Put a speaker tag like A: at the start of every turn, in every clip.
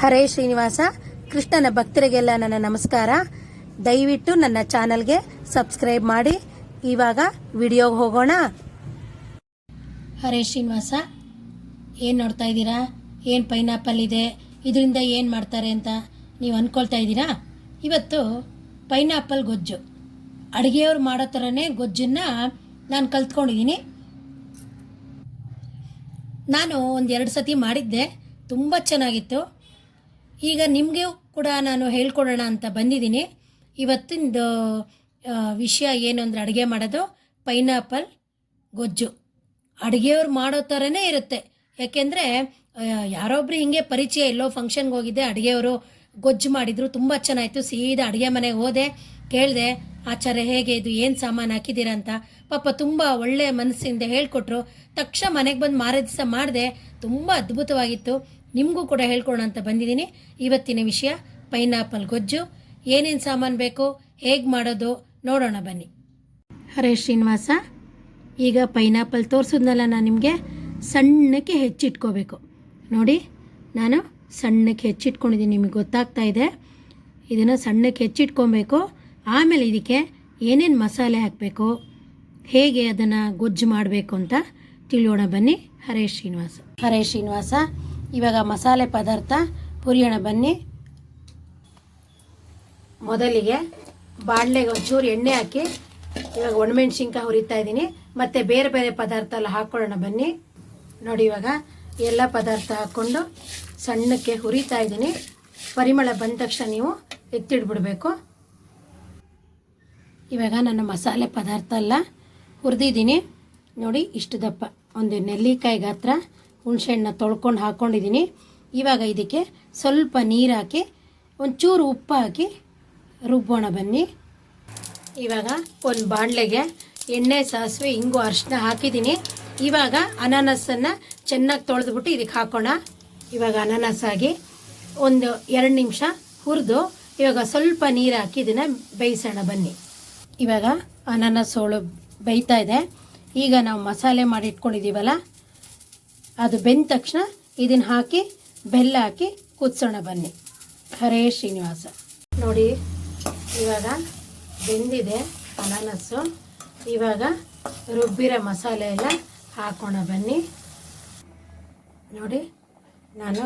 A: ಹರೇ ಶ್ರೀನಿವಾಸ, ಕೃಷ್ಣನ ಭಕ್ತರಿಗೆಲ್ಲ ನನ್ನ ನಮಸ್ಕಾರ. ದಯವಿಟ್ಟು ನನ್ನ ಚಾನಲ್ಗೆ ಸಬ್ಸ್ಕ್ರೈಬ್ ಮಾಡಿ. ಇವಾಗ ವಿಡಿಯೋಗೆ ಹೋಗೋಣ. ಹರೇ ಶ್ರೀನಿವಾಸ, ಏನು ನೋಡ್ತಾ ಇದ್ದೀರಾ? ಏನು ಪೈನಾಪಲ್ ಇದೆ? ಇದರಿಂದ ಏನು ಮಾಡ್ತಾರೆ ಅಂತ ನೀವು ಅಂದ್ಕೊಳ್ತಾ ಇದ್ದೀರಾ? ಇವತ್ತು ಪೈನಾಪಲ್ ಗೊಜ್ಜು. ಅಡುಗೆಯವ್ರು ಮಾಡೋ ಥರನೇ ಗೊಜ್ಜನ್ನು ನಾನು ಕಲ್ತ್ಕೊಂಡಿದ್ದೀನಿ ನಾನು ಒಂದೆರಡು ಸತಿ ಮಾಡಿದ್ದೆ. ತುಂಬ ಚೆನ್ನಾಗಿತ್ತು. ಈಗ ನಿಮಗೆ ಕೂಡ ನಾನು ಹೇಳ್ಕೊಡೋಣ ಅಂತ ಬಂದಿದ್ದೀನಿ. ಇವತ್ತಿಂದು ವಿಷಯ ಏನು ಅಂದರೆ ಅಡುಗೆ ಮಾಡೋದು ಪೈನಾಪಲ್ ಗೊಜ್ಜು. ಅಡುಗೆಯವ್ರು ಮಾಡೋ ಥರನೇ ಇರುತ್ತೆ. ಯಾಕೆಂದರೆ ಯಾರೊಬ್ರು ಹಿಂಗೆ ಪರಿಚಯ ಎಲ್ಲೋ ಫಂಕ್ಷನ್ಗೆ ಹೋಗಿದ್ದೆ, ಅಡುಗೆಯವರು ಗೊಜ್ಜು ಮಾಡಿದರು, ತುಂಬ ಚೆನ್ನಾಯಿತು. ಸೀದಾ ಅಡುಗೆ ಮನೆಗೆ ಹೋದೆ, ಕೇಳಿದೆ, ಆಚಾರ್ಯ, ಹೇಗೆ ಇದು? ಏನು ಸಾಮಾನು ಹಾಕಿದ್ದೀರಾ ಅಂತ? ಪಾಪ ತುಂಬ ಒಳ್ಳೆಯ ಮನಸ್ಸಿಂದ ಹೇಳಿಕೊಟ್ರು. ತಕ್ಷಣ ಮನೆಗೆ ಬಂದು ಮಾರೇ ದಿವಸ ಮಾಡಿದೆ, ತುಂಬ ಅದ್ಭುತವಾಗಿತ್ತು. ನಿಮಗೂ ಕೂಡ ಹೇಳ್ಕೊಡೋಣ ಅಂತ ಬಂದಿದ್ದೀನಿ. ಇವತ್ತಿನ ವಿಷಯ ಪೈನಾಪಲ್ ಗೊಜ್ಜು. ಏನೇನು ಸಾಮಾನು ಬೇಕು ಹೇಗೆ ಮಾಡೋದು ನೋಡೋಣ ಬನ್ನಿ. ಹರೇ ಶ್ರೀನಿವಾಸ ಈಗ ಪೈನಾಪಲ್ ತೋರಿಸಿದ್ನಲ್ಲ ನಾನು ನಿಮಗೆ ಸಣ್ಣಕ್ಕೆ ಹೆಚ್ಚಿಟ್ಕೋಬೇಕು. ನೋಡಿ ನಾನು ಸಣ್ಣಕ್ಕೆ ಹೆಚ್ಚಿಟ್ಕೊಂಡಿದ್ದೀನಿ ನಿಮಗೆ ಗೊತ್ತಾಗ್ತಾ ಇದೆ. ಇದನ್ನು ಸಣ್ಣಕ್ಕೆ ಹೆಚ್ಚಿಟ್ಕೊಬೇಕು. ಆಮೇಲೆ ಇದಕ್ಕೆ ಏನೇನು ಮಸಾಲೆ ಹಾಕಬೇಕು ಹೇಗೆ ಅದನ್ನು ಗೊಜ್ಜು ಮಾಡಬೇಕು ಅಂತ ತಿಳಿಯೋಣ ಬನ್ನಿ. ಹರೇ ಶ್ರೀನಿವಾಸ. ಹರೇ ಶ್ರೀನಿವಾಸ ಇವಾಗ ಮಸಾಲೆ ಪದಾರ್ಥ, ಪುರಿಯೋಣ ಬನ್ನಿ. ಮೊದಲಿಗೆ ಬಾಣಲೆಗೆ ಒಂಚೂರು ಎಣ್ಣೆ ಹಾಕಿ, ಇವಾಗ ಒಣಮೆಣ್ಸಿನ್ಕಾಯಿ ಹುರಿತಾ ಇದ್ದೀನಿ. ಮತ್ತು ಬೇರೆ ಬೇರೆ ಪದಾರ್ಥ ಎಲ್ಲ ಹಾಕ್ಕೊಳ್ಳೋಣ ಬನ್ನಿ. ನೋಡಿ ಇವಾಗ ಎಲ್ಲ ಪದಾರ್ಥ ಹಾಕ್ಕೊಂಡು ಸಣ್ಣಕ್ಕೆ ಹುರಿತಾ ಇದ್ದೀನಿ. ಪರಿಮಳ ಬಂದ ತಕ್ಷಣ ನೀವು ಎತ್ತಿಡ್ಬಿಡಬೇಕು. ಇವಾಗ ನಾನು ಮಸಾಲೆ ಪದಾರ್ಥ ಎಲ್ಲ ಹುರಿದಿದ್ದೀನಿ. ನೋಡಿ ಇಷ್ಟು ದಪ್ಪ. ಒಂದು ನೆಲ್ಲಿಕಾಯಿ ಗಾತ್ರ ಹುಣಸೆಹಣ್ಣ ತೊಳ್ಕೊಂಡು ಹಾಕ್ಕೊಂಡಿದ್ದೀನಿ ಇವಾಗ ಇದಕ್ಕೆ ಸ್ವಲ್ಪ ನೀರು ಹಾಕಿ, ಒಂಚೂರು ಉಪ್ಪು ಹಾಕಿ ರುಬ್ಬೋಣ ಬನ್ನಿ. ಇವಾಗ ಒಂದು ಬಾಣಲೆಗೆ ಎಣ್ಣೆ, ಸಾಸಿವೆ ಹಿಂಗು ಅರಿಶಿನ ಹಾಕಿದ್ದೀನಿ. ಇವಾಗ ಅನಾನಸನ್ನು ಚೆನ್ನಾಗಿ ತೊಳೆದ್ಬಿಟ್ಟು ಇದಕ್ಕೆ ಹಾಕೋಣ. ಇವಾಗ ಅನಾನಸ್ ಆಗಿ ಒಂದು ಎರಡು ನಿಮಿಷ ಹುರಿದು, ಇವಾಗ ಸ್ವಲ್ಪ ನೀರು ಹಾಕಿ ಇದನ್ನು ಬೇಯಿಸೋಣ ಬನ್ನಿ. ಇವಾಗ ಅನಾನಸ್ ಹೋಳು ಬೇಯ್ತಾ ಇದೆ. ಈಗ ನಾವು ಮಸಾಲೆ ಮಾಡಿ ಇಟ್ಕೊಂಡಿದ್ದೀವಲ್ಲ ಅದು ಬೆಂದ ತಕ್ಷಣ ಇದನ್ನು ಹಾಕಿ, ಬೆಲ್ಲ ಹಾಕಿ ಕುದಿಸೋಣ ಬನ್ನಿ. ಹರೇ ಶ್ರೀನಿವಾಸ. ನೋಡಿ, ಇವಾಗ ಬೆಂದಿದೆ ಅನಾನಸ್ಸು. ಇವಾಗ ರುಬ್ಬಿರೋ ಮಸಾಲೆ ಎಲ್ಲ ಹಾಕೋಣ ಬನ್ನಿ. ನೋಡಿ, ನಾನು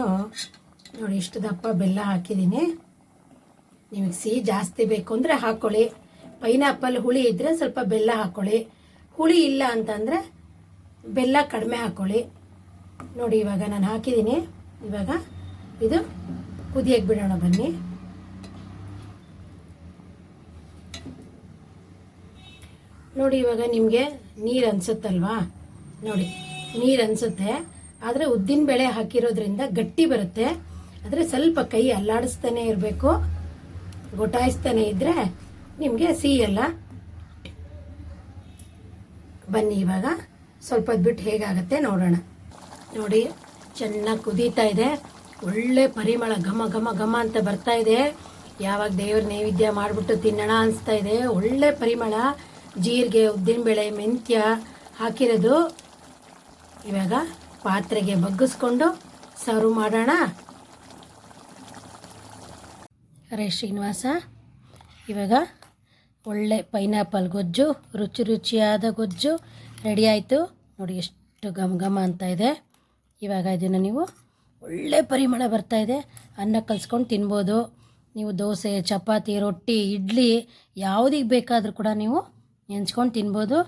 A: ನೋಡಿ ಇಷ್ಟು ದಪ್ಪ ಬೆಲ್ಲ ಹಾಕಿದ್ದೀನಿ. ನಿಮಗೆ ಸಿಹಿ ಜಾಸ್ತಿ ಬೇಕು ಅಂದರೆ ಹಾಕ್ಕೊಳ್ಳಿ ಪೈನಾಪಲ್ ಹುಳಿ ಇದ್ದರೆ ಸ್ವಲ್ಪ ಬೆಲ್ಲ ಹಾಕ್ಕೊಳ್ಳಿ ಹುಳಿ ಇಲ್ಲ ಅಂತಂದರೆ ಬೆಲ್ಲ ಕಡಿಮೆ ಹಾಕ್ಕೊಳ್ಳಿ ನೋಡಿ, ಇವಾಗ ನಾನು ಹಾಕಿದ್ದೀನಿ. ಇವಾಗ ಇದು ಕುದಿಯಕ್ಕೆ ಬಿಡೋಣ, ಬನ್ನಿ. ನೋಡಿ, ಇವಾಗ ನಿಮಗೆ ನೀರು ಅನ್ಸುತ್ತಲ್ವಾ? ನೋಡಿ, ನೀರು ಅನ್ಸುತ್ತೆ. ಆದರೆ ಉದ್ದಿನ ಬೇಳೆ ಹಾಕಿರೋದ್ರಿಂದ ಗಟ್ಟಿ ಬರುತ್ತೆ. ಆದರೆ ಸ್ವಲ್ಪ ಕೈ ಅಲ್ಲಾಡಿಸ್ತಾನೆ ಇರಬೇಕು. ಗೊಟಾಯಿಸ್ತಾನೆ ಇದ್ದರೆ ನಿಮಗೆ ಸಿಹಿಯಲ್ಲ ಬನ್ನಿ, ಇವಾಗ ಸ್ವಲ್ಪ ಬಿಟ್ಟು ಹೇಗಾಗತ್ತೆ ನೋಡೋಣ. ನೋಡಿ, ಚೆನ್ನಾಗಿ ಕುದೀತಾ ಇದೆ. ಒಳ್ಳೆ ಪರಿಮಳ, ಘಮ ಘಮ ಘಮ ಅಂತ ಬರ್ತಾ ಇದೆ. ಯಾವಾಗ ದೇವ್ರ ನೈವೇದ್ಯ ಮಾಡಿಬಿಟ್ಟು ತಿನ್ನೋಣ ಅನಿಸ್ತಾ ಇದೆ. ಒಳ್ಳೆ ಪರಿಮಳ, ಜೀರಿಗೆ, ಉದ್ದಿನಬೇಳೆ, ಮೆಂತ್ಯ ಹಾಕಿರೋದು. ಇವಾಗ ಪಾತ್ರೆಗೆ ಬಗ್ಗಿಸ್ಕೊಂಡು ಸರ್ವ್ ಮಾಡೋಣ. ಅರೆ ಶ್ರೀನಿವಾಸ. ಇವಾಗ ಒಳ್ಳೆ ಪೈನಾಪಲ್ ಗೊಜ್ಜು, ರುಚಿ ರುಚಿಯಾದ ಗೊಜ್ಜು ರೆಡಿ ಆಯಿತು. ನೋಡಿ ಎಷ್ಟು ಘಮ ಘಮ ಅಂತ ಇದೆ. ಇವಾಗ ಇದನ್ನು ನೀವು ಒಳ್ಳೆ ಪರಿಮಳ ಬರ್ತಾ ಇದೆ. ಅನ್ನ ಕಲಿಸ್ಕೊಂಡು ತಿನ್ಬೋದು. ನೀವು ದೋಸೆ, ಚಪಾತಿ, ರೊಟ್ಟಿ, ಇಡ್ಲಿ ಯಾವುದಿಗೆ ಬೇಕಾದರೂ ಕೂಡ ನೀವು ನೆಂಚ್ಕೊಂಡು ತಿನ್ಬೋದು.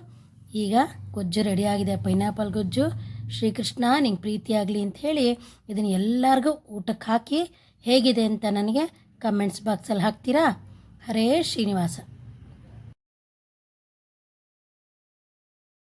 A: ಈಗ ಗೊಜ್ಜು ರೆಡಿಯಾಗಿದೆ ಪೈನಾಪಲ್ ಗೊಜ್ಜು. ಶ್ರೀಕೃಷ್ಣ, ನಿಂಗೆ ಪ್ರೀತಿಯಾಗಲಿ ಅಂತ ಹೇಳಿ ಇದನ್ನು ಎಲ್ಲರಿಗೂ ಊಟಕ್ಕೆ ಹಾಕಿ ಹೇಗಿದೆ ಅಂತ ನನಗೆ ಕಮೆಂಟ್ಸ್ ಬಾಕ್ಸಲ್ಲಿ ಹಾಕ್ತೀರಾ? ಹರೇ ಶ್ರೀನಿವಾಸ.